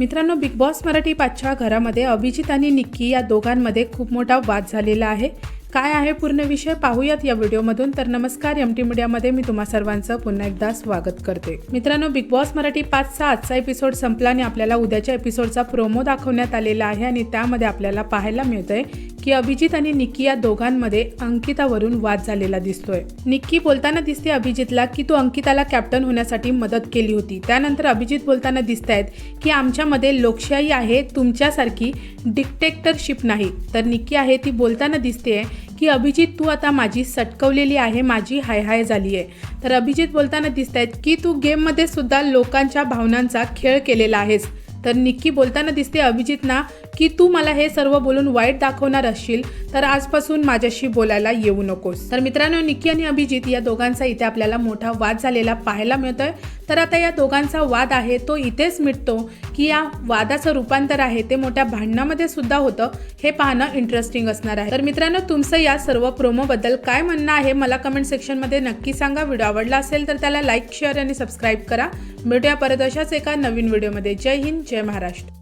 मित्रांनो big boss Marathi पाचच्या घरामध्ये अभिजित आणि निक्की या दोघांमध्ये खूप मोठा वाद झालेला आहे. काय आहे पूर्ण विषय पाहूयात या व्हिडिओमधून. तर नमस्कार एम टी मीडियामध्ये मी तुम्हा सर्वांचं पुन्हा एकदा स्वागत करते. मित्रांनो बिग बॉस मराठी पाचचा आजचा एपिसोड संपला आणि आपल्याला उद्याच्या एपिसोडचा प्रोमो दाखवण्यात आलेला आहे आणि त्यामध्ये आपल्याला पाहायला मिळतंय की अभिजित आणि निक्की या दोघांमध्ये अंकितावरून वाद झालेला दिसतोय. निक्की बोलताना दिसते अभिजितला की तू अंकिताला कॅप्टन होण्यासाठी मदत केली होती. त्यानंतर अभिजित बोलताना दिसत आहेत की आमच्यामध्ये लोकशाही आहे तुमच्यासारखी डिक्टेक्टरशिप नाही. तर निक्की आहे ती बोलताना दिसते की अभिजित तू आता माझी सटकवलेली आहे माझी हाय हाय झाली आहे तर अभिजित बोलताना दिसत आहेत की तू गेममध्ये सुद्धा लोकांच्या भावनांचा खेळ केलेला आहेस. तर निक्की बोलताना दिसते अभिजितना की तू मला हे सर्व बोलून वाईट दाखवणार असशील तर आजपासून माझ्याशी बोलायला येऊ नकोस. तर मित्रांनो निक्की आणि अभिजित या दोघांचा इथे आपल्याला मोठा वाद झालेला पाहायला मिळतोय. तर आता या दोघांचा वाद आहे तो इथेच मिटतो की या वादाचं रूपांतर आहे ते मोठ्या भांडणामध्ये सुद्धा होतं. हे पाहणं इंटरेस्टिंग असणार आहे. तर मित्रांनो तुमचं या सर्व प्रोमोबद्दल काय म्हणणं आहे मला कमेंट सेक्शनमध्ये नक्की सांगा. व्हिडिओ आवडला असेल तर त्याला लाईक शेअर आणि सबस्क्राईब करा. भेटूया परत अशाच एका नवीन व्हिडिओमध्ये जय हिंद जय महाराष्ट्र.